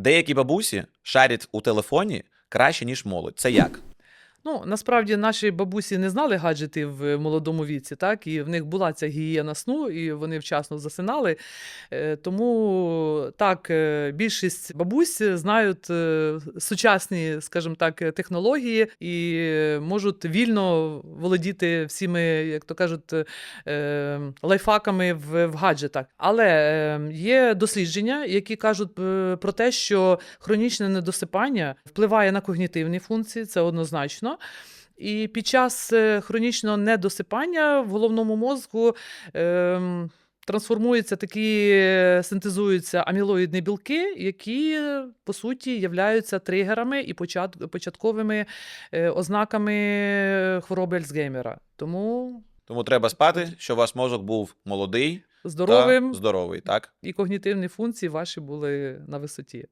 Деякі бабусі шарять у телефоні краще, ніж молодь. Це як? Ну, насправді наші бабусі не знали гаджети в молодому віці, так, і в них була ця гігієна сну, і вони вчасно засинали. Е, Тому так, е, більшість бабусь знають е, сучасні, скажімо так, технології і е, можуть вільно володіти всіми, як то кажуть, е, лайфхаками в, гаджетах. Але е, є дослідження, які кажуть е, про те, що хронічне недосипання впливає на когнітивні функції, це однозначно. І під час е, хронічного недосипання в головному мозку ем, трансформуються такі, е, синтезуються амілоїдні білки, які е, по суті являються тригерами і почат- початковими е, ознаками хвороби Альцгеймера. Тому Тому треба спати, щоб ваш мозок був молодий здоровим та здоровий, так? і когнітивні функції ваші були на висоті.